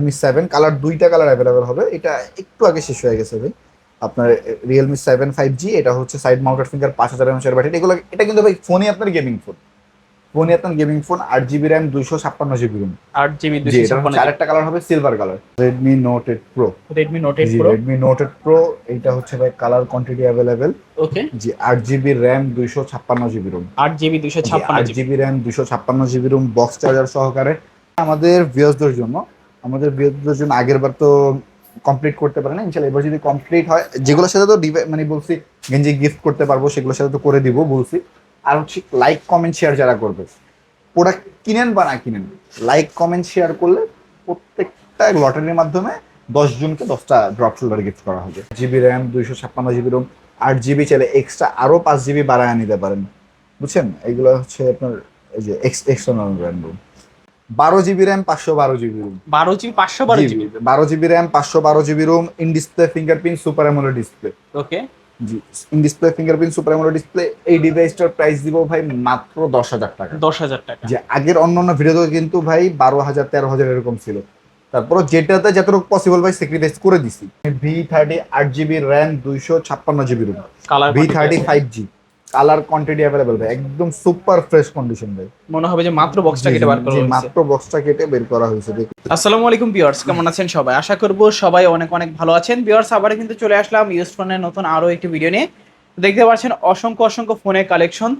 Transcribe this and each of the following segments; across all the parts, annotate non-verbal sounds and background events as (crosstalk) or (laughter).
Realme seven colour দুইটা colour available হবে। এটা একটু আগে শেষ হয়ে গেছে ভাই। আপনার রিয়েলমি সেভেন ফাইভ জি এটা হচ্ছে সাইড মাউন্টেড ফিঙ্গার পাঁচ হাজার এমএচের ব্যাটারি এগুলো এটা কিন্তু ভাই ফোনই আপনার গেমিং ফোন ফোনই আপনার গেমিং ফোন আট জিবি র্যাম দুইশো ছাপ্পান্ন জিবি রুম আট জিবি এটা আরেকটা কালার হবে silver colour Redmi Note eight Pro Redmi Note eight Pro Redmi Note eight Pro এইটা হচ্ছে ভাই কালার কোয়ান্টিটি অ্যাভেলেবেল ওকে জি আট জিবি র্যাম দুইশো ছাপ্পান্ন জিবি রুম আট জিবি দুইশো ছাপ্পান্ন জিবি র্যাম দুইশো ছাপ্পান্ন জিবি রুম বক্স চার্জার সহকারে। আমাদের ভিউয়ার্সদের জন্য আমাদের জন্য আগের বার তো কমপ্লিট করতে পারে না। ইনশাল্লাহ এবার যদি কমপ্লিট হয়, যেগুলোর সাথে তো মানে বলছি, গেঞ্জি গিফট করতে পারব, সেগুলোর সাথে তো করে দিব, বলছি। আর হচ্ছে লাইক কমেন্ট শেয়ার যারা করবে প্রোডাক্ট কিনেন বা না কিনেন লাইক কমেন্ট শেয়ার করলে প্রত্যেকটা লটারির মাধ্যমে দশ জনকে দশটা ড্রপ শোল্ডার গিফট করা হবে। জিবি র্যাম দুইশো ছাপ্পান্ন জিবি রোম আট জিবি চাইলে এক্সট্রা আরও পাঁচ জিবি বাড়ায় নিতে পারেন। বুঝছেন? এগুলো হচ্ছে আপনার এই যে এক্সটার্নাল র্যাম রুম বারো জিবি র্যাম পাঁচশো বারো জিবি রুম। বারো জিবি পাঁচশো বারো জিবি। বারো জিবি র্যাম পাঁচশো বারো GB ROM in display fingerprint super AMOLED display okay G in display fingerprint super AMOLED display এই ডিভাইসটার প্রাইস দিব ভাই মাত্র দশ হাজার টাকা। দশ হাজার টাকা। যে আগের অন্য অন্য ভিডিওতে কিন্তু ভাই বারো হাজার তেরো হাজার এরকম ছিল। তারপর যেটাতে যতটুকু পসিবল ভাই স্যাক্রিফাইস করে দিছি। ভি থার্টি আট জিবি র্যাম দুইশো ছাপ্পান্ন GB ROM V thirty five G colour quantity available ভাই। একদম সুপার ফ্রেশ কন্ডিশন ভাই। মনে হবে যে মাত্র বক্সটা কেটে বার করা হয়েছে। মাত্র বক্সটা কেটে বের করা হয়েছে আসসালামু আলাইকুম ভিউয়ার্স কেমন আছেন সবাই? আশা করব সবাই অনেক অনেক ভালো আছেন। ভিউয়ার্স আবার কিন্তু চলে আসলাম ইউজ ফোনের নতুন আরও একটি ভিডিও নিয়ে। দেখতে পাচ্ছেন অসংখ্য অসংখ্য ফোনের কালেকশন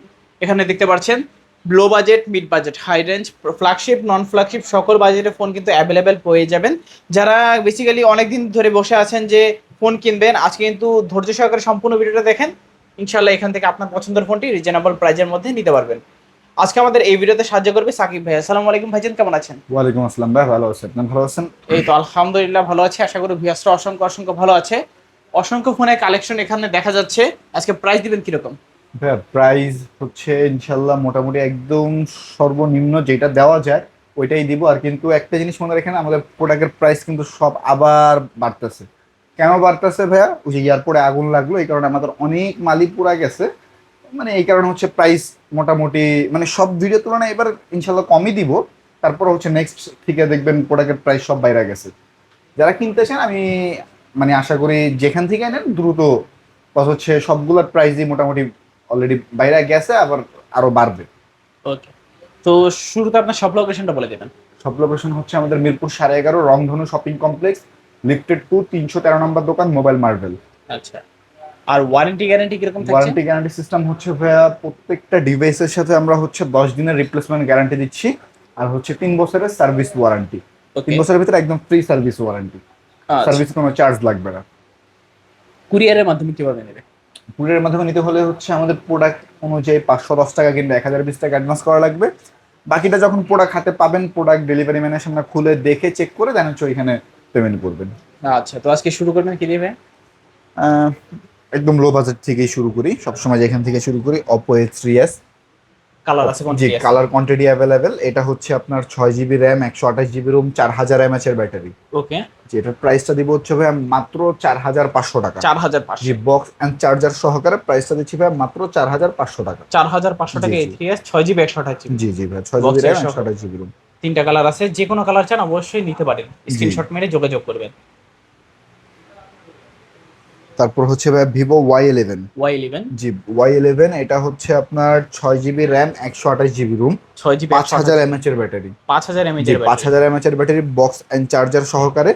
এখানে দেখতে পাচ্ছেন low budget mid budget high range flagship non flagship সকল বাজেটের ফোন কিন্তু অ্যাভেলেবেল পেয়ে যাবেন। যারা বেসিক্যালি অনেকদিন ধরে বসে আছেন যে ফোন কিনবেন আজকে কিন্তু ধৈর্য সহকারে সম্পূর্ণ ভিডিওটা দেখেন। ইনশাল্লাহ এখান থেকে আপনার পছন্দের ফোনটি রিজনেবল প্রাইজের মধ্যে নিতে পারবেন। আজকে আমাদের এই ভিডিওতে সাহায্য করবে সাকিব ভাই। আসসালামু আলাইকুম ভাইজান কেমন আছেন? ওয়ালাইকুম আসসালাম ভাই ভালো আছেন? আপনি ভালো আছেন? এই তো আলহামদুলিল্লাহ ভালো আছে। আশা করি ভিয়াসরা অসংখ্য অসংখ্য ভালো আছে। অসংখ্য ফোনের কালেকশন এখানে দেখা যাচ্ছে। আজকে প্রাইস দিবেন কীরকম? ভাইয়া প্রাইস হচ্ছে ইনশাল্লাহ মোটামুটি একদম সর্বনিম্ন যেটা দেওয়া যায় ওইটাই দিব। আর কিন্তু একটা জিনিস মনে রাখেন আমাদের প্রোডাক্টের প্রাইস কিন্তু সব আবার বাড়তেছে। কেন বাড়তেছে ভাইয়া? ওই যে এয়ারপোর্টে আগুন লাগল এই কারণে আমাদের অনেক মালি পুরা গেছে। মানে এই কারণে হচ্ছে প্রাইস মোটামুটি মানে সব ভিডিও তুলনায় এবার ইনশাল্লাহ কমই দিব। তারপর হচ্ছে নেক্সট থেকে দেখবেন প্রোডাক্টের প্রাইস সব বাইরে গেছে। যারা কিনতেছেন আমি মানে আশা করি যেখান থেকে নেন দ্রুত প্লাস হচ্ছে সবগুলোর প্রাইসই মোটামুটি অলরেডি বাইরে গেছে আবার আরও বাড়বে। ওকে তো শুরুতে আপনার সব লোকেশনটা বলে দেবেন। সব লোকেশন হচ্ছে আমাদের মিরপুর সাড়ে এগারো রংধনু শপিং কমপ্লেক্স লিফটেড টু তিনশো তেরো নম্বর দোকান মোবাইল মার্ভেল আচ্ছা। আর ওয়ারেন্টি গ্যারান্টি কীরকম থাকছে? ওয়ারেন্টি গ্যারান্টি সিস্টেম হচ্ছে ভাইয়া প্রত্যেকটা ডিভাইসের সাথে আমরা হচ্ছে দশ দিনের রিপ্লেসমেন্ট গ্যারান্টি দিচ্ছি আর হচ্ছে তিন বছরের সার্ভিস ওয়ারেন্টি। তিন বছরের ভিতরে একদম ফ্রি সার্ভিস ওয়ারেন্টি। আচ্ছা। সার্ভিস কোনো চার্জ লাগবে না। কুরিয়ারের মাধ্যমে কীভাবে নেবে? কুরিয়ারের মাধ্যমে নিতে হলে হচ্ছে আমাদের প্রোডাক্ট অনুযায়ী পাঁচশো দশ টাকা কিংবা এক হাজার বিশ টাকা অ্যাডভান্স করা লাগবে। বাকিটা যখন প্রোডাক্ট হাতে পাবেন প্রোডাক্ট ডেলিভারি ম্যানের সামনে খুলে দেখে চেক করে দেন হচ্ছে ওইখানে পেমেন্ট করবেন। আচ্ছা তো আজকে শুরু করবেন কি আহ, একদম লো বাজেট থেকেই শুরু করি। সবসময় যেখান থেকে শুরু করি Oppo A three S colour আছে কোন জি কালার কোয়ান্টিটি অ্যাভেলেবেল এটা হচ্ছে আপনার ছয় জিবি র্যাম একশো আঠাশ জিবি রুম চার হাজার এর ব্যাটারি ওকে যেটার প্রাইসটা দিব হচ্ছে ভাই মাত্র চার হাজার পাঁচশো টাকা। চার হাজার পাঁচশো। জি বক্স অ্যান্ড চার্জার সহকারে প্রাইসটা দিচ্ছি ভাই মাত্র চার হাজার পাঁচশো টাকা। চার হাজার পাঁচশো টাকা জি। থ্রি এস ছয় জিবি একশো আঠাশ জি জি ভাই ছয় জিবি র্যাম একশো। আঠাশ জিবি রুম তিনটা কালার আছে যে কোনো কালার চান অবশ্যই নিতে পারেন। স্ক্রিনশট মেরে যোগাযোগ করবেন। তারপর হচ্ছে ভাই Vivo Y eleven Y eleven জি ওয়াই ইলেভেন এটা হচ্ছে আপনার ছয় জিবি র্যাম একশো আঠাশ জিবি রুম ছয় জিবি পাঁচ হাজার এমএচ এর ব্যাটারি পাঁচ হাজার এমএচ এর পাঁচ হাজার এমএচ এর ব্যাটারি বক্স অ্যান্ড চার্জার সহকারে।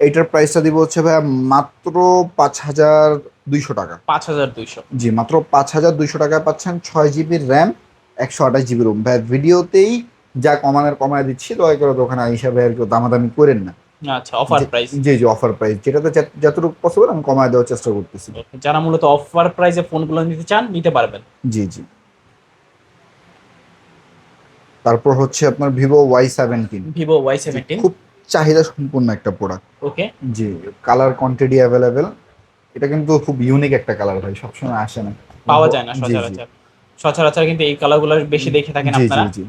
এইটার প্রাইসটা দিব হচ্ছে ভাই মাত্র পাঁচ হাজার দুইশো টাকা। পাঁচ হাজার দুইশো। জি মাত্র পাঁচ হাজার দুইশো টাকায় পাচ্ছেন ছয় জিবি র্যাম একশো আঠাশ জিবি রুম ভাই ভিডিওতেই যা কমানোর কমায় দিচ্ছি দয়া করে দোকানে হিসাবে আর কেউ দামাদামি করেন না। আচ্ছা অফার প্রাইস জি জি অফার প্রাইস যেটাতে যত- যতটুকু পসিবল আমি কমায় দেওয়ার চেষ্টা করতেছি। যারা মূলত অফার প্রাইসে ফোনগুলো নিতে চান নিতে পারবেন। জি জি। তারপর হচ্ছে আপনার Vivo Y seventeen Vivo Y seventeen খুব চাহিদা সম্পূর্ণ একটা প্রোডাক্ট ওকে জি কালার কোয়ান্টিটি অ্যাভেলেবেল এটা কিন্তু খুব ইউনিক একটা কালার ভাই সবসময় আসে না। পাওয়া যায় না। সচরাচর। সচরাচর কিন্তু এই কালারগুলো বেশি দেখে থাকেন আপনারা জি জি।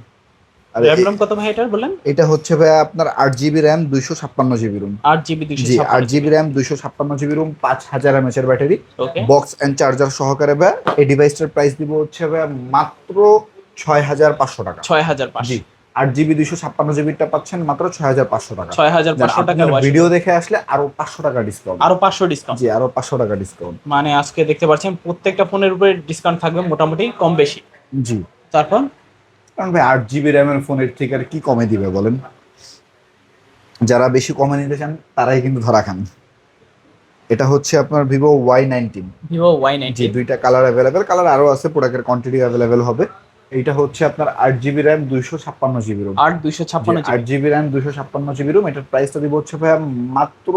আর রম কত ভাই এটা বললেন? এটা হচ্ছে ভাই আপনার আট জিবি র্যাম দুইশো ছাপ্পান্ন জিবি রুম আট জিবি দুইশো জি আট র্যাম দুইশো ছাপ্পান্ন জিবি রুম পাঁচ হাজার এমএচ এর ব্যাটারি বক্স এন্ড চার্জার সহকারে ভাই। এই ডিভাইসটার প্রাইস দিব হচ্ছে ভাই মাত্র ছয় হাজার পাঁচশো টাকা। ছয় হাজার পাঁচশো। জি আট জিবি দুইশো ছাপ্পান্ন জিবিটা পাচ্ছেন মাত্র ছয় হাজার পাঁচশো টাকা। ছয় হাজার পাঁচশো টাকা ভিডিও দেখে আসলে আরও পাঁচশো টাকা ডিসকাউন্ট আরও পাঁচশো ডিসকাউন্ট জি আরও পাঁচশো টাকা ডিসকাউন্ট মানে আজকে দেখতে পাচ্ছেন প্রত্যেকটা ফোনের উপরে ডিসকাউন্ট থাকবে মোটামুটি কম বেশি। জি। তারপর? কারণ ভাই আট জিবি র্যামের ফোনের থেকে আর কি কমে দিবে বলেন? যারা বেশি কমে নিতে চান তারাই কিন্তু ধরা খান। এটা হচ্ছে আপনার Vivo Y nineteen Vivo Y জি দুইটা কালার অ্যাভেলেবেল কালার আরও আছে প্রোডাক্টের কোয়ান্টিটি অ্যাভেলেবেল হবে। এইটা হচ্ছে আপনার আট জিবি র্যাম দুইশো ছাপ্পান্ন জিবি রোম আট দুইশো ছাপ্পান্ন আট জিবি র্যাম দুইশো ছাপ্পান্ন জিবি রোম এটার প্রাইসটা দিব হচ্ছে ভাইয়া মাত্র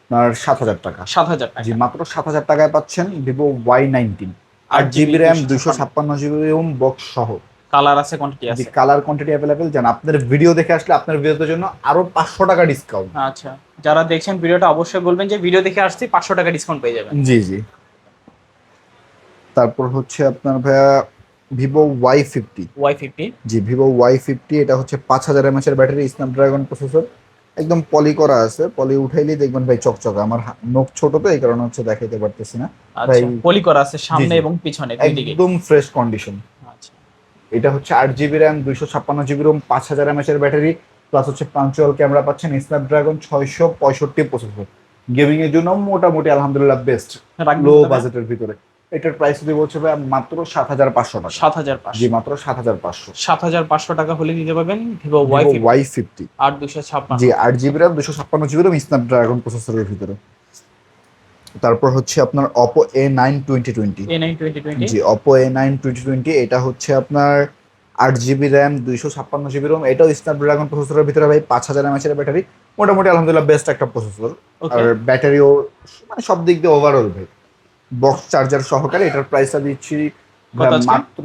আপনার সাত হাজার টাকা। সাত হাজার টাকা। জি মাত্র সাত হাজার টাকায় পাচ্ছেন ভিভো ওয়াই নাইনটিন আট জিবি র্যাম দুইশো ছাপ্পান্ন। জিবি রোম বক্স সহ। কালার আছে কোয়ান্টিটি আছে। কালার কোয়ান্টিটি অ্যাভেলেবেল জান আপনার ভিডিও দেখে আসলে আপনার ভিডিওর জন্য আরও পাঁচশো টাকা ডিসকাউন্ট আচ্ছা যারা দেখছেন ভিডিওটা অবশ্যই বলবেন যে ভিডিও দেখে আসছি পাঁচশো টাকা ডিসকাউন্ট পেয়ে যাবেন। জি জি। তারপর হচ্ছে আপনার ভাইয়া Vivo Y fifty Y fifty জি ভিভো ওয়াই ফিফটি এটা হচ্ছে পাঁচ হাজার এমএচ এর ব্যাটারি স্ন্যাপড্রাগন প্রসেসর একদম পলি করা আছে পলি উঠাইলেই দেখবেন ভাই চকচকে। আমার নখ ছোট তো এই কারণে হচ্ছে দেখাইতে পারতেছি না। আচ্ছা ভাই- পলি করা আছে সামনে এবং পিছনে দুই দিকে। একদম ফ্রেশ কন্ডিশন এটা হচ্ছে আট জিবি র্যাম দুইশো ছাপ্পান্ন জিবি রোম পাঁচ হাজার এমএচ এর ব্যাটারি প্লাস হচ্ছে পাঞ্চুয়াল ক্যামেরা পাচ্ছেন স্ন্যাপড্রাগন ছয়শো পঁয়ষট্টি প্রসেসর গেমিং এর জন্য মোটামুটি আলহামদুলিল্লাহ বেস্ট লো বাজেটের ভিতরে। এটার প্রাইস দিব হচ্ছে ভাই মাত্র সাত হাজার পাঁচশো টাকা। সাত হাজার পাঁচশো। জি মাত্র সাত হাজার পাঁচশো। সাত হাজার পাঁচশো টাকা হলে দিতে পারবেন ভিভো ওয়াই ওয়াই ফিফটি আট দুশো ছাপ্পান্ন। জি আট জিবি র্যাম দুশো ছাপ্পান্ন জিবি র্যাম স্ন্যাপড্রাগন প্রসেসরের ভিতরে। তারপর হচ্ছে আপনার Oppo A nine twenty twenty G Oppo A nine twenty twenty এটা হচ্ছে আপনার আট জিবি র্যাম দুইশো ছাপ্পান্ন জিবি রোম এটাও স্ন্যাপড্রাগন প্রসেসরের ভিতরে ভাই পাঁচ হাজার এমএচ এর ব্যাটারি মোটামুটি আলহামদুলিল্লাহ বেস্ট একটা প্রসেসর আর ব্যাটারিও মানে সব দিক দিয়ে ওভারঅল ভাই। বক্স চার্জার সহকারে এটার প্রাইসটা দিচ্ছি মাত্র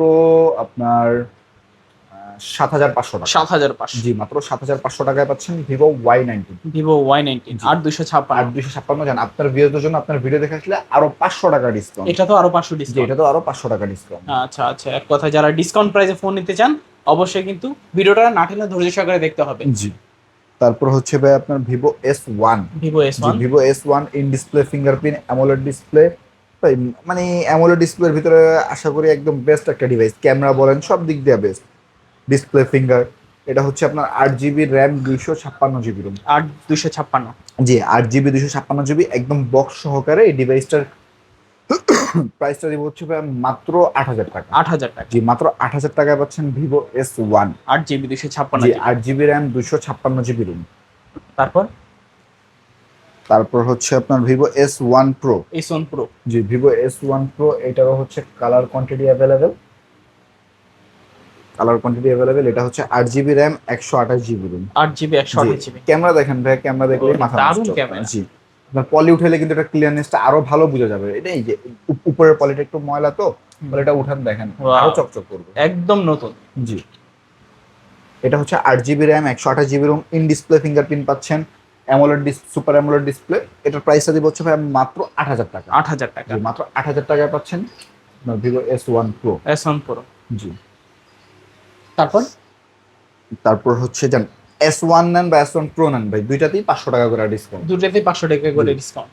আপনার সাত হাজার পাঁচশো টাকা। সাত হাজার পাঁচশো। জি মাত্র সাত হাজার পাঁচশো টাকায় পাচ্ছেন Vivo Y nineteen Vivo Y nineteen. আট দুশো ছাপ্পান্ন। দুইশো ছাপ্পান্ন জান আপনার ভিডিওর জন্য আপনার ভিডিও দেখে আসলে আরও পাঁচশো টাকা ডিসকাউন্ট এটা তো আরও পাঁচশো ডিসকাউন্ট এটা তো আরও পাঁচশো টাকা ডিসকাউন্ট আচ্ছা আচ্ছা এক কথা যারা ডিসকাউন্ট প্রাইসে ফোন নিতে চান অবশ্যই কিন্তু ভিডিওটা না টেনে ধৈর্য সহকারে দেখতে হবে। জি তারপর হচ্ছে ভাই আপনার Vivo S one Vivo S one Vivo S one in display fingerprint AMOLED display মানে অ্যামোলেড ডিসপ্লের ভিতরে আশা করি একদম বেস্ট একটা ডিভাইস ক্যামেরা বলেন সব দিক দিয়ে বেস্ট ডিসপ্লে ফিঙ্গার এটা হচ্ছে আপনার আট জিবি র্যাম দুইশো ছাপ্পান্ন জিবি রুম আট দুশো ছাপ্পান্ন। জি আট জিবি দুইশো ছাপ্পান্ন জিবি একদম বক্স সহকারে এই ডিভাইসটার প্রাইসটা (coughs) দিব হচ্ছে মাত্র আট হাজার টাকা। আট হাজার টাকা। জি মাত্র আট হাজার টাকায় পাচ্ছেন ভিভো এস ওয়ান আট জিবি দুশো ছাপ্পান্ন জি আট জিবি র্যাম দুইশো ছাপ্পান্ন জিবি রুম তারপর? তারপর হচ্ছে আপনার Vivo S one Pro S one Pro জি ভিভো এস ওয়ান প্রো এটারও হচ্ছে colour quantity available colour quantity available এটা হচ্ছে আট জিবি র্যাম একশো আঠাশ জিবি রুম আট জিবি একশো আঠাশ জিবি ক্যামেরা দেখেন ভাই ক্যামেরা দেখলে মাথা দারুণ। জি। আপনার পলি উঠাইলে কিন্তু এটা ক্লিয়ারনেসটা আরও ভালো বোঝা যাবে। এটা এই যে উপরের পলিটা একটু ময়লা তো পলিটা উঠান দেখেন আরও চকচক করবে। একদম নতুন। জি। এটা হচ্ছে আট জিবি র্যাম একশো আঠাশ GB ROM in display fingerprint পাচ্ছেন অ্যামোলেড সুপার অ্যামোলেড ডিসপ্লে এটার প্রাইসটা দিব হচ্ছে ভাই মাত্র আট হাজার টাকা। আট হাজার টাকা। মাত্র আট হাজার টাকায় পাচ্ছেন Vivo S one Pro S one Pro জি। তারপর? তারপর হচ্ছে যান এস ওয়ান নেন বা এস ওয়ান প্রো নেন ভাই দুইটাতেই পাঁচশো টাকা করে ডিসকাউন্ট দুইটাতেই পাঁচশো টাকা করে ডিসকাউন্ট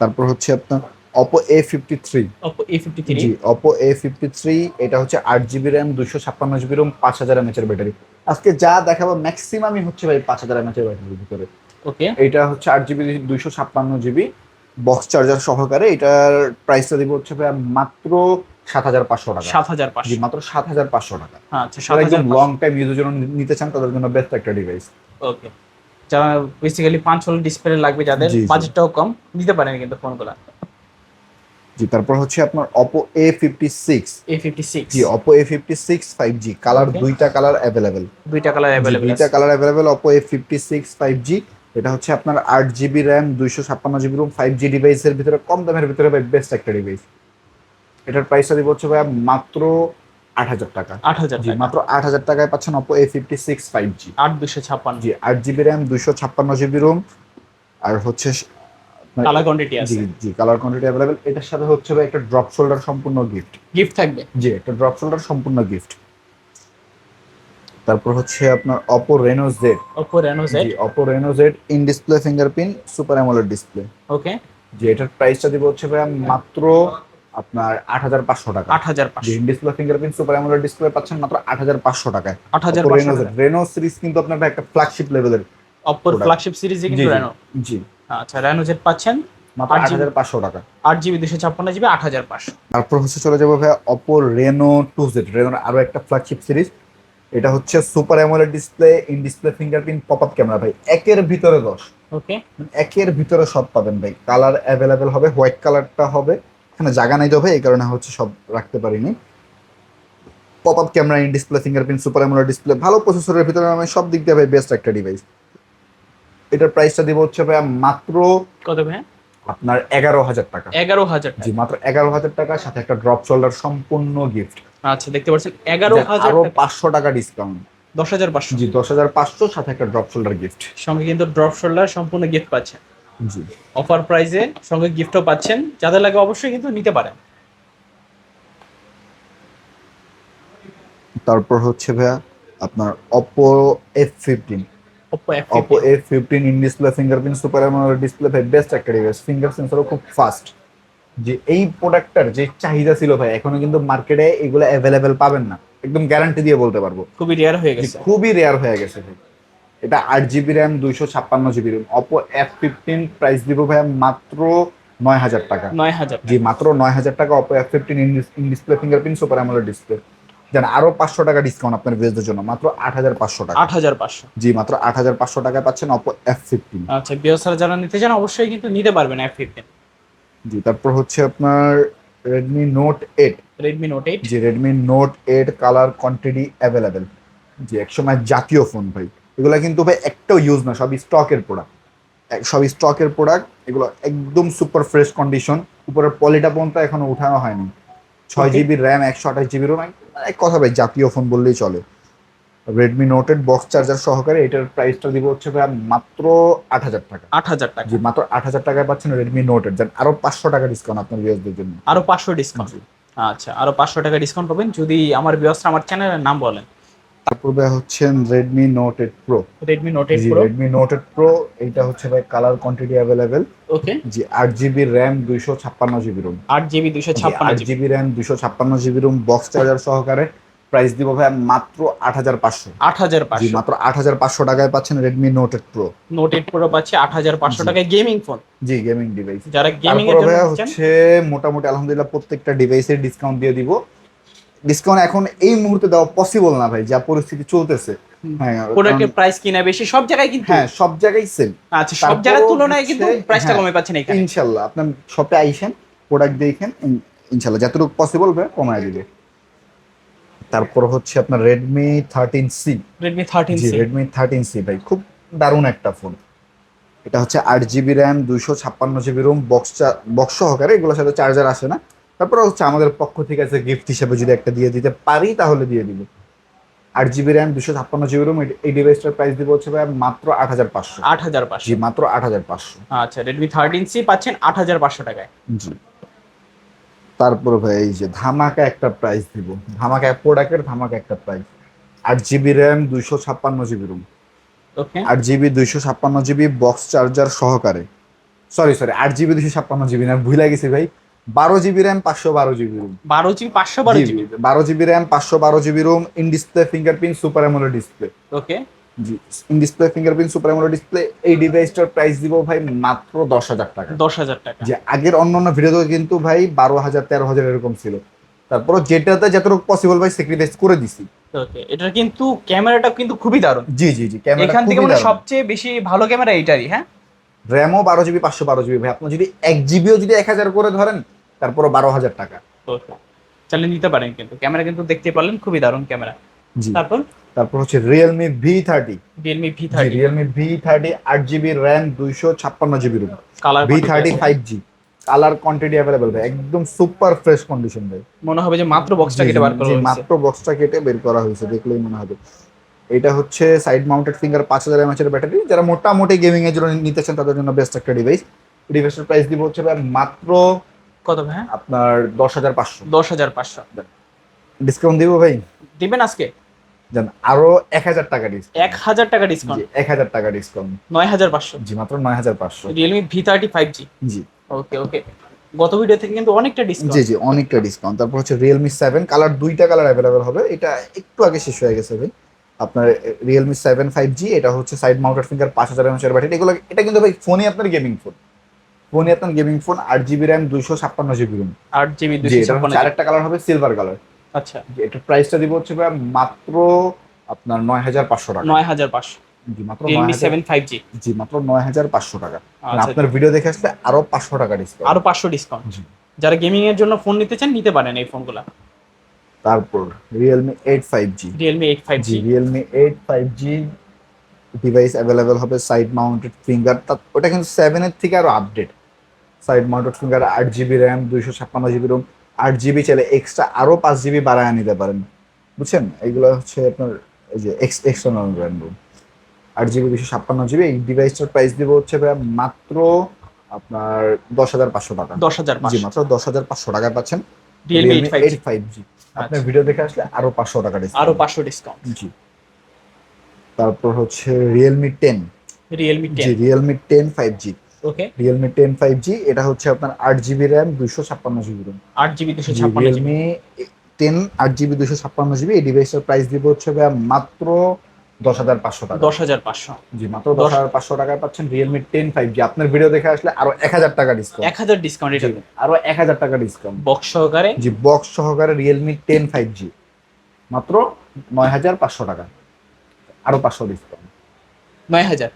তারপর হচ্ছে আপনার Oppo A fifty three Oppo A fifty three G Oppo A fifty three এটা হচ্ছে আট জিবি র্যাম দুইশো ছাপ্পান্ন জিবি রোম পাঁচ হাজার এমএচ এর ব্যাটারি আজকে যা দেখাবো ম্যাক্সিমামই হচ্ছে ভাই পাঁচ হাজার এমএচ এর ব্যাটারির ভিতরে। ওকে এটা হচ্ছে আট জিবি দুইশো ছাপ্পান্ন জিবি বক্স চার্জার সহকারে। এটার প্রাইসটা দিব হচ্ছে ভাই মাত্র সাত হাজার পাঁচশো টাকা। সাত হাজার পাঁচশো। মাত্র সাত হাজার পাঁচশো টাকা। আচ্ছা একদম লং টাইম ইউজের জন্য নিতে চান তাদের জন্য বেস্ট একটা ডিভাইস ওকে যারা বেসিক্যালি পাঁচ হল ডিসপ্লে লাগবে যাদের। বাজেটটাও কম নিতে পারেন কিন্তু ফোনগুলো জি তারপর হচ্ছে আপনার Oppo A fifty six A fifty six G Oppo A fifty six five G colour দুইটা কালার অ্যাভেলেবেল দুইটা কালার অ্যাভেলেবেল দুইটা colour available Oppo A fifty six five G এটা হচ্ছে আপনার আট জিবি র্যাম দুইশো ছাপ্পান্ন জিবি রুম ফাইভ জি ডিভাইসের ভিতরে কম দামের ভিতরে বেস্ট একটা ডিভাইস এটার প্রাইসটা দিব হচ্ছে ভাই মাত্র আট হাজার টাকা। আট হাজার জি মাত্র আট হাজার টাকায় পাচ্ছেন Oppo A fifty six five G আট দুশো ছাপ্পান্ন। জি আট জিবি র্যাম দুইশো ছাপ্পান্ন জিবি রুম আর হচ্ছে কালার কোয়ান্টিটি আছে জি জি কালার কোয়ান্টিটি অ্যাভেলেবেল এটার সাথে হচ্ছে ভাই একটা ড্রপ শোল্ডার সম্পূর্ণ গিফট গিফট থাকবে। জি একটা ড্রপ শোল্ডার সম্পূর্ণ গিফট তারপর হচ্ছে আপনার Oppo Reno Z Oppo Reno Z জি Oppo Reno Z in display fingerprint super AMOLED display okay জি এটার প্রাইসটা দিব হচ্ছে ভাই মাত্র আপনার আট হাজার পাঁচশো টাকা। আট হাজার পাঁচশো। Display fingerprint super AMOLED display পাচ্ছেন মাত্র আট হাজার পাঁচশো টাকায়। আট হাজার রেনো সিরিজ কিন্তু আপনার একটা ফ্ল্যাগশিপ লেভেলের অপর। ফ্ল্যাগশিপ সিরিজে কিন্তু। রেনো জি। আচ্ছা রেনো জেড পাচ্ছেন। মাত্র আট হাজার পাঁচশো টাকা। আট জিবি দুশো ছাপ্পান্ন জিবি আট হাজার পাঁচশো। তারপর হচ্ছে চলে যাব ভাই অপো রেনো টু জেড রেনোর আরও একটা ফ্ল্যাগশিপ সিরিজ এটা হচ্ছে super AMOLED display in display fingerprint pop up camera ভাই। একের ভিতরে দশ। ওকে একের ভিতরে সব পাবেন ভাই। কালার অ্যাভেলেবেল হবে হোয়াইট কালারটা হবে। এখানে জায়গা নাই তো ভাই এই কারণে হচ্ছে সব রাখতে পারিনি। Pop up camera in display fingerprint super AMOLED display ভালো প্রসেসরের ভিতরে আমি সব দিক দিয়ে ভাই বেস্ট একটা ডিভাইস এটার প্রাইসটা দিব হচ্ছে ভাই মাত্র কত ভাই আপনার এগারো হাজার টাকা। এগারো হাজার জি মাত্র এগারো হাজার টাকা সাথে একটা ড্রপ শোল্ডার সম্পূর্ণ গিফট আচ্ছা দেখতে পাচ্ছেন এগারো হাজার আরও পাঁচশো টাকা ডিসকাউন্ট দশ হাজার পাঁচশো। জি দশ হাজার পাঁচশো সাথে একটা ড্রপ শোল্ডার গিফট সঙ্গে কিন্তু ড্রপ শোল্ডার সম্পূর্ণ গিফট পাচ্ছেন জি। অফার প্রাইসে সঙ্গে গিফটও পাচ্ছেন। যাদের লাগে অবশ্যই কিন্তু নিতে পারেন। তারপর হচ্ছে ভাইয়া আপনার Oppo F fifteen Oppo F Oppo F fifteen in display fingerprint super display ভাই বেস্ট একটা ডিভাইস ফিঙ্গার সেন্সরও খুব ফাস্ট যে এই প্রোডাক্টটার যে চাহিদা ছিল ভাই এখনও কিন্তু মার্কেটে এগুলো অ্যাভেলেবেল পাবেন না। একদম গ্যারান্টি দিয়ে বলতে পারব। খুবই রেয়ার হয়ে গেছে। খুবই রেয়ার হয়ে গেছে ভাই। এটা আট জিবি র্যাম দুইশো ছাপ্পান্ন GB RAM Oppo F fifteen price দিব ভাই মাত্র নয় হাজার টাকা। নয় হাজার জি মাত্র নয় হাজার টাকা Oppo F fifteen in display fingerprint super AMOLED display যেন আরও পাঁচশো টাকা ডিসকাউন্ট আপনার ভিউজদের জন্য মাত্র আট হাজার পাঁচশো টাকা। আট হাজার পাঁচশো। জি মাত্র আট হাজার পাঁচশো টাকায় পাচ্ছেন অপো এফ ফিফটিন আচ্ছা বিয়সারা যারা নিতে চান অবশ্যই কিন্তু নিতে পারবেন এফ ফিফটিন জি তারপর হচ্ছে আপনার Redmi Note eight Redmi Note eight জি Redmi Note eight colour quantity available জি একসময় জাতীয় ফোন ভাই। এগুলো কিন্তু ভাই একটাও ইউজ না সবই স্টকের প্রোডাক্ট সব স্টকের প্রোডাক্ট এগুলো একদম সুপার ফ্রেশ কন্ডিশন উপরের পলিটা পর্যন্ত এখনও উঠানো হয়নি। ছয় জিবি র্যাম একশো আঠাশ জিবি রোম এক কথা ভাই জাতীয় ফোন বললেই চলে। রেডমি নোটেড বক্স চার্জার সহকারে এটার প্রাইসটা দিব হচ্ছে ভাই মাত্র আট হাজার টাকা। আট হাজার টাকা। জি মাত্র আট হাজার টাকায় পাচ্ছেন রেডমি নোটেড যান আরও পাঁচশো টাকা ডিসকাউন্ট আপনার ভিউয়ারদের জন্য। আরও পাঁচশো ডিসকাউন্ট আচ্ছা আরও পাঁচশো টাকা ডিসকাউন্ট পাবেন। যদি আমার বিয়সরা আমার চ্যানেলের নাম বলেন তারপর হচ্ছেন Redmi Note eight Pro Redmi Note eight জি Pro Redmi Note eight Pro হচ্ছে ভাই কালার কোয়ান্টিটি অ্যাভেলেবেল ওকে জি আট জিবি র্যাম দুইশো ছাপ্পান্ন জিবি রুম আট জিবি দুশো ছাপ্পান্ন আট জিবি জিবি র্যাম দুইশো ছাপ্পান্ন জিবি রুম বক্স চার্জার সহকারে। প্রাইস দিব ভাই মাত্র আট হাজার পাঁচশো। আট হাজার জি পাঁচশো মাত্র আট হাজার পাঁচশো টাকায় পাচ্ছেন Redmi Note eight Pro Note eight Pro পাচ্ছে আট হাজার পাঁচশো। টাকায় গেমিং ফোন জি গেমিং ডিভাইস যারা গেমিং এর জন্য হচ্ছে মোটামুটি আলহামদুলিল্লাহ প্রত্যেকটা ডিভাইসের ডিসকাউন্ট দিয়ে দিব। ডিসকাউন্ট এখন এই মুহূর্তে দেওয়া পসিবল না ভাই যা পরিস্থিতি চলতেছে। প্রোডাক্টের প্রাইস কিনা বেশি সব জায়গায় কিন্তু হ্যাঁ সব জায়গায় সেম আচ্ছা সব জায়গার তুলনায় কিন্তু প্রাইসটা হ্যাঁ। কমে পাচ্ছেন এখানে। ইনশাল্লাহ আপনার শপে আইসেন প্রোডাক্ট দেখেন ইন- ইনশাল্লাহ যতটুকু পসিবল হবে কমায় দিবে। তারপর হচ্ছে আপনার থার্টিন সি রেডমি থার্টিন জি রেডমি থার্টিন সি ভাই খুব দারুণ একটা ফোন এটা হচ্ছে আট জিবি র্যাম দুইশো ছাপ্পান্ন জিবি রুম বক্স বক্স সহকারে এগুলোর সাথে চার্জার আসে না? তারপরে হচ্ছে আমাদের পক্ষ থেকে আছে গিফট হিসেবে যদি একটা দিয়ে দিতে পারি তাহলে দিয়ে দিব। আট জিবি র্যাম দুশো ছাপ্পান্ন জিবি রুম এই ডিভাইসটার প্রাইস দিব হচ্ছে ভাই মাত্র আট হাজার পাঁচশো। আট হাজার পাঁচশো। জি মাত্র আট হাজার পাঁচশো। আচ্ছা রেডমি থার্টিন সি পাচ্ছেন আট হাজার পাঁচশো টাকায়। জি। তারপরে ভাই এই যে ধামাকা একটা প্রাইস দিব। ধামাকা এক প্রোডাক্টের ধামাকা একটা প্রাইস আট জিবি র্যাম দুইশো ছাপ্পান্ন জিবি রুম আট জিবি দুইশো ছাপ্পান্ন জিবি বক্স চার্জার সহকারে। সরি সরি আট জিবি দুইশো ছাপ্পান্ন জিবি না ভুলে গেছি ভাই। বারো জিবি র্যাম পাঁচশো বারো জিবি রুম বারো জিবি পাঁচশো বারো জিবি। বারো জিবি র্যাম পাঁচশো বারো GB ROM in display fingerprint super AMOLED display okay G in display fingerprint super AMOLED display এই ডিভাইসটার প্রাইস দিব ভাই মাত্র দশ হাজার টাকা। দশ হাজার টাকা। যে আগের অন্য অন্য ভিডিওতে কিন্তু ভাই বারো হাজার তেরো হাজার এরকম ছিল। তারপর যেটাতে যতটুকু পসিবল ভাই স্যাক্রিফাইস করে দিছি। ওকে এটার কিন্তু ক্যামেরাটা কিন্তু খুবই দারুণ। জি জি জি ক্যামেরা এখান থেকে মানে সবচেয়ে বেশি ভালো ক্যামেরা এইটারই হ্যাঁ? র্যামও বারো জিবি পাঁচশো বারো জিবি। ভাই আপনি যদি এক জিবিও যদি এক হাজার করে ধরেন তারপরও বারো হাজার টাকা। চালিয়ে নিতে পারেন কিন্তু। ক্যামেরা কিন্তু দেখতে পারলেন খুবই দারুণ ক্যামেরা। তারপর? তারপর হচ্ছে Realme V thirty Realme V thirty Realme V thirty আট জিবি র্যাম দুইশো ছাপ্পান্ন GB ROM. Colour V thirty five G colour quantity available ভাই। একদম সুপার ফ্রেশ কন্ডিশন ভাই। মনে হবে যে মাত্র বক্সটা কেটে বার করা মাত্র বক্সটা কেটে বের করা হয়েছে দেখলেই মনে হবে। এটা হচ্ছে সাইড মাউন্টেড ফিঙ্গার পাঁচ হাজার এমএচ এর ব্যাটারি যারা মোটামুটি গেমিং এর জন্য নিতে চান তাদের জন্য বেস্ট একটা ডিভাইস ডিভাইসের প্রাইস দিব হচ্ছে ভাই মাত্র কত ভাই? আপনার দশ হাজার পাঁচশো। দশ হাজার পাঁচশো। ডিসকাউন্ট দিব ভাই? দিবেন আজকে? জান আরও এক হাজার টাকা ডিসকাউন্ট এক হাজার টাকা ডিসকাউন্ট এক হাজার টাকা ডিসকাউন্ট নয় হাজার পাঁচশো। জি মাত্র নয় হাজার পাঁচশো। Realme V thirty five G. জি ওকে ওকে। গত ভিডিও থেকে কিন্তু অনেকটা ডিসকাউন্ট জি জি অনেকটা ডিসকাউন্ট তারপর হচ্ছে রিয়েলমি সেভেন কালার দুইটা কালার অ্যাভেলেবেল হবে। এটা একটু আগে শেষ হয়ে গেছে ভাই। আপনার রিয়েলমি সেভেন ফাইভ জি এটা হচ্ছে সাইড মাউন্টেড ফিঙ্গার পাঁচ হাজার এমএচের ব্যাটারি এগুলো এটা কিন্তু ভাই ফোনই আপনার গেমিং ফোন ফোনই আপনার গেমিং ফোন আট জিবি র্যাম দুইশো ছাপ্পান্ন জিবি রুম আট জিবি হচ্ছে আরেকটা কালার হবে সিলভার কালার আচ্ছা। এটার প্রাইসটা দিব হচ্ছে ভাই মাত্র আপনার নয় হাজার পাঁচশো টাকা। নয় হাজার পাঁচশো। জি মাত্র রিয়েলমি সেভেন ফাইভ জি জি মাত্র নয় হাজার পাঁচশো টাকা। আচ্ছা আপনার ভিডিও দেখে আসলে আরও পাঁচশো টাকা ডিসকাউন্ট আরও পাঁচশো ডিসকাউন্ট যারা গেমিং এর জন্য ফোন নিতে চান নিতে পারেন এই ফোন ফোনগুলো তারপর Realme eight five G Realme eight five G Realme eight five G device available হবে সাইড মাউন্টেড ফিঙ্গার ওটা কিন্তু সেভেনের থেকে আরও আপডেট সাইড মাউন্টেড ফিঙ্গার আট জিবি র্যাম দুইশো ছাপ্পান্ন জিবি রোম আট জিবি চাইলে এক্সট্রা আরও পাঁচ জিবি বাড়ায় নিতে পারেন। বুঝছেন? এগুলো হচ্ছে আপনার এই যে এক্স এক্সটার্নাল র্যাম রোম আট জিবি দুশো ছাপ্পান্ন জিবি এই ডিভাইসটার প্রাইস দিব হচ্ছে ভাই মাত্র আপনার দশ হাজার পাঁচশো টাকা। দশ হাজার জি মাত্র দশ হাজার পাঁচশো টাকায় পাচ্ছেন। রিয়েলমি এইট ফাইভ জি আপনার আচ্ছা। ভিডিও দেখে আসলে আরও পাঁচশো টাকা discount। আরও পাঁচশো ডিসকাউন্ট জি। তারপর হচ্ছে Realme ten Realme G ten Realme ten five G okay Realme ten five G এটা হচ্ছে আপনার আট জিবি র্যাম দুইশো ছাপ্পান্ন জিবি র্যাম আট জিবি দুশো ছাপ্পান্ন রিয়েলমি টেন আট জিবি দুশো ছাপ্পান্ন জিবি এই ডিভাইসটার প্রাইস দিব হচ্ছে মাত্র দশ হাজার পাঁচশো টাকা। দশ হাজার পাঁচশো। জি মাত্র দশ হাজার পাঁচশো টাকায় পাচ্ছেন রিয়েলমি টেন ফাইভ জি। আপনার ভিডিও দেখে আসলে আরও এক হাজার টাকা ডিসকাউন্ট এক হাজার ডিসকাউন্ট এটা আরও এক হাজার টাকা ডিসকাউন্ট বক্স সহকারে? জি বক্স সহকারে রিয়েলমি টেন ফাইভ জি। মাত্র নয় হাজার পাঁচশো টাকা। আরও পাঁচশো ডিসকাউন্ট নয় হাজার।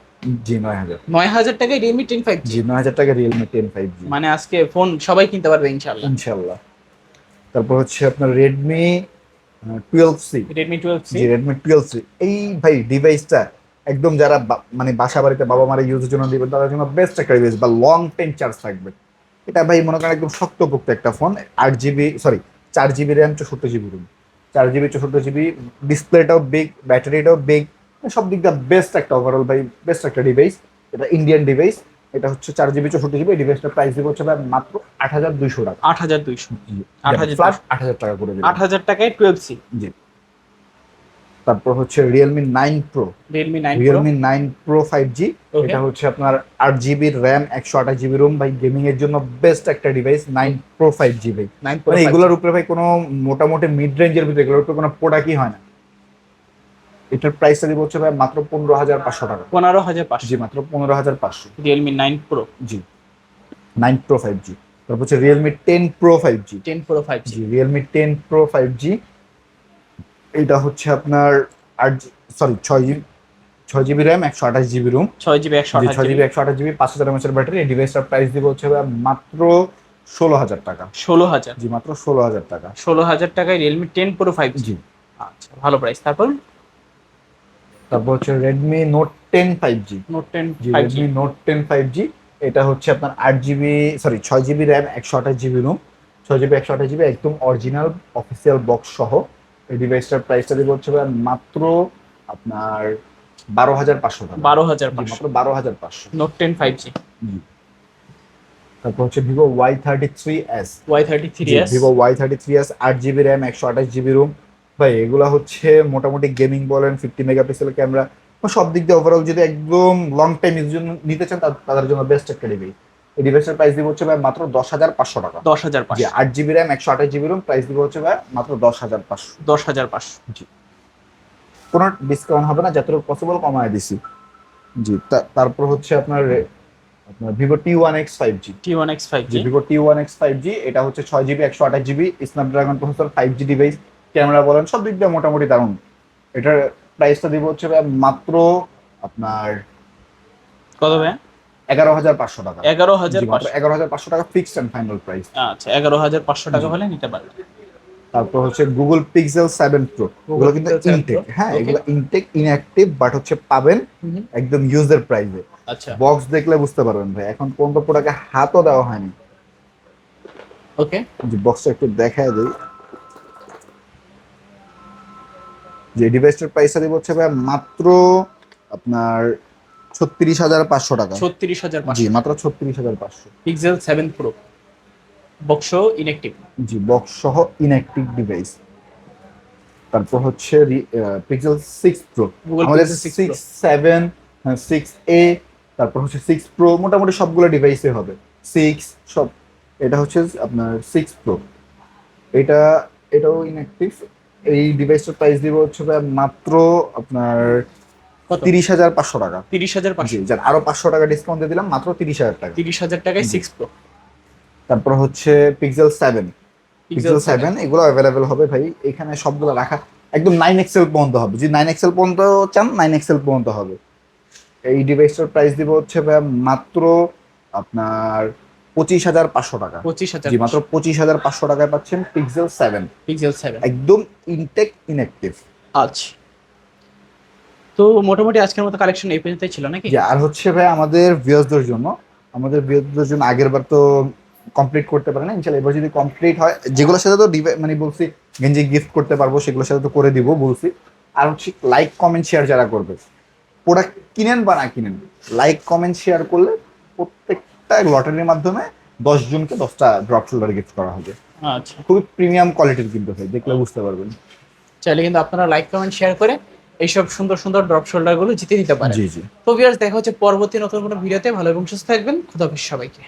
জি নয় হাজার। নয় হাজার টাকায় রিয়েলমি টেন ফাইভ জি। নয় হাজার টাকা রিয়েলমি টেন ফাইভ জি। মানে আজকে ফোন সবাই কিনতে পারবে ইনশাল্লাহ ইনশাল্লাহ তারপর হচ্ছে আপনার Redmi twelve C Redmi twelve C জি রেডমি টুয়েলভ সি এই ভাই ডিভাইসটা একদম যারা মানে বাসা বাড়িতে বাবা মারা ইউজের জন্য দিবেন তাদের জন্য বেস্ট একটা ডিভাইস বা লং টাইম চার্জ থাকবে। এটা ভাই মনে করেন একদম শক্তপোক্ত একটা ফোন আট জিবি সরি চার জিবি র্যাম চৌষট্টি জিবি রুম চার জিবি চৌষট্টি জিবি ডিসপ্লেটাও বিগ ব্যাটারিটাও বিগ সব দিক দিয়ে বেস্ট একটা ওভারঅল ভাই বেস্ট একটা ডিভাইস এটা ইন্ডিয়ান ডিভাইস এটা হচ্ছে চার জিবি চৌষট্টি জিবি এই ডিভাইসটার প্রাইস দিব হচ্ছে মাত্র আট হাজার দুইশো টাকা। আট হাজার দুইশো। আট হাজার আট হাজার টাকা করে আট হাজার টাকায় টুয়েলভ সি জি। তারপর হচ্ছে Realme nine pro Realme nine Realme nine pro five G এটা হচ্ছে আপনার আট জিবি র্যাম একশো আঠাশ জিবি রোম ভাই গেমিং এর জন্য বেস্ট একটা device nine pro five G ভাই। নাইন মানে এগুলোর উপরে ভাই কোনো মোটামুটি মিড রেঞ্জের ভিতরে এগুলোর উপরে কোনো প্রোডাক্টই হয় না। এটার প্রাইসটা দিব হচ্ছে ভাই মাত্র পনেরো হাজার পাঁচশো টাকা। পনেরো হাজার পাঁচশো। জি মাত্র পনেরো হাজার পাঁচশো। Realme nine pro G nine pro five G তারপর হচ্ছে Realme ten pro five G ten pro five G Realme ten pro five G এটা হচ্ছে আপনার আট সরি ছয় জিবি ছয় জিবি র্যাম একশো আঠাশ জিবি রুম ছয় জিবি একশো ছয় জিবি একশো আঠাশ জিবি পাঁচ হাজার এমএচের ব্যাটারি এই ডিভাইসটার প্রাইস দিব হচ্ছে মাত্র ষোলো হাজার টাকা। ষোলো হাজার। জি মাত্র ষোলো হাজার টাকা। ষোলো হাজার টাকায় Realme ten pro five G. আচ্ছা ভালো প্রাইস তারপর? তারপর হচ্ছে Redmi note ten five G note ten Redmi note ten five G এটা হচ্ছে আপনার আট জিবি সরি ছয় জিবি র্যাম একশো আঠাশ জিবি রুম ছয় জিবি একশো আঠাশ জিবি একদম অরিজিনাল অফিসিয়াল বক্স সহ। এই ডিভাইসটার প্রাইসটা দিব হচ্ছে মাত্র আপনার বারো হাজার পাঁচশো টাকা। বারো হাজার মাত্র বারো হাজার পাঁচশো। নোট টেন ফাইভ জি জি। তারপর হচ্ছে Vivo Y thirty three S Y thirty three S Vivo Y thirty three S আট জিবি র্যাম একশো আঠাশ জিবি রুম ভাই এগুলা হচ্ছে মোটামুটি গেমিং বলেন ফিফটি মেগাপিক্সেল ক্যামেরা সব দিক দিয়ে ওভারঅল যদি একদম লং টাইম জন্য নিতে চান তাদের জন্য বেস্ট একটা ডিভাইস এই ডিভাইসের প্রাইস দিব হচ্ছে ভাই মাত্র দশ হাজার পাঁচশো টাকা। দশ হাজার পাঁচশো। আট জিবি র্যাম একশো আঠাশ জিবি রুম প্রাইস দিব হচ্ছে ভাই মাত্র দশ হাজার পাঁচশো। দশ হাজার পাঁচশো। জি। কোনো ডিসকাউন্ট হবে না যতটুকু পসিবল কমায় দিছি। জি তারপর হচ্ছে আপনার আপনার Vivo T one X five G T one X five G Vivo T one X five G এটা হচ্ছে ছয় জিবি একশো আঠাশ GB Snapdragon processor five G device camera বলেন সব দিক দিয়ে মোটামুটি দারুণ। এটার প্রাইসটা দিব হচ্ছে মাত্র আপনার কত ভাই? এগারো হাজার পাঁচশো টাকা। এগারো হাজার পাঁচশো। এগারো হাজার পাঁচশো টাকা ফিক্সড অ্যান্ড ফাইনাল প্রাইস আচ্ছা এগারো হাজার পাঁচশো টাকা হলে নিতে পারবে তারপর হচ্ছে গুগল পিক্সেল সেভেন প্রো এগুলো কিন্তু Pixel 7 Pro, ইনটেক হ্যাঁ এগুলো ইনটেক ইনঅ্যাক্টিভ বাট হচ্ছে পাবেন একদম ইউজের প্রাইসে আচ্ছা। বক্স দেখলে বুঝতে পারবেন ভাই। এখন পর্যন্ত প্রোডাক্টে হাতও দেওয়া হয়নি। ওকে যে বক্সটা একটু দেখায় দিই। যে ডিভাইসটার প্রাইসটা দিব হচ্ছে ভাই মাত্র আপনার ছত্রিশ হাজার পাঁচশো টাকা। ছত্রিশ হাজার জি মাত্র ছত্রিশ হাজার পাঁচশো। Pixel seven pro box inactive জি বক্স সহ ইনঅ্যাক্টিভ ডিভাইস তারপর হচ্ছে পিক্সেল সিক্স প্রো আমাদের Pixel 6 Pro। Six seven six A তারপর হচ্ছে সিক্স প্রো মোটামুটি সবগুলো ডিভাইসে হবে। সিক্স সব এটা হচ্ছে আপনার সিক্স প্রো এটা এটাও ইনঅ্যাক্টিভ এই ডিভাইসটার প্রাইস দিব হচ্ছে মাত্র আপনার তিরিশ হাজার পাঁচশো টাকা। তিরিশ হাজার পাঁচশো। আরও পাঁচশো টাকা ডিসকাউন্ট দিয়ে দিলাম মাত্র তিরিশ হাজার টাকা। তিরিশ হাজার টাকায়। সিক্স প্রো তারপর হচ্ছে পিক্সেল সেভেন পিক্সেল সেভেন এগুলো অ্যাভেলেবেল হবে ভাই। এখানে সবগুলো রাখা একদম নাইন এক্সেল পর্যন্ত হবে। যদি নাইন এক্সেল পর্যন্ত চান নাইন এক্সেল পর্যন্ত হবে। এই ডিভাইসটার প্রাইস দিব হচ্ছে ভাই মাত্র আপনার পঁচিশ হাজার পাঁচশো টাকা। পঁচিশ হাজার মাত্র পঁচিশ হাজার পাঁচশো টাকায় পাচ্ছেন পিক্সেল সেভেন পিক্সেল সেভেন একদম ইনটেক ইনঅ্যাক্টিভ আচ্ছা। তো মোটামুটি আজকের মতো কালেকশন এই পর্যন্তই ছিল নাকি? আর হচ্ছে ভাই আমাদের ভিউয়ার্সদের জন্য আমাদের ভিউয়ার্সদের জন্য আগের বার তো কমপ্লিট করতে পারে না ইনশাল্লাহ এবার যদি কমপ্লিট হয় যেগুলোর সাথে তো মানে বলছি গেঞ্জি গিফট করতে পারব সেগুলোর সাথে তো করে দিব বলছি। আর হচ্ছে লাইক কমেন্ট শেয়ার যারা করবে প্রোডাক্ট কিনেন বা না কিনেন লাইক কমেন্ট শেয়ার করলে প্রত্যেকটা লটারির মাধ্যমে দশ জনকে দশটা ড্রপ শোল্ডার গিফট করা হবে। আচ্ছা। খুবই প্রিমিয়াম কোয়ালিটির কিন্তু ভাই দেখলে বুঝতে পারবেন। চাইলে কিন্তু আপনারা লাইক কমেন্ট শেয়ার করে এইসব সুন্দর সুন্দর ড্রপ শোল্ডারগুলো জিতে নিতে পারেন। জি জি। তো ভিউয়ার্স দেখা হচ্ছে পরবর্তী নতুন কোনো ভিডিওতে ভালো এবং সুস্থ থাকবেন। খুদাফিজ সবাইকে।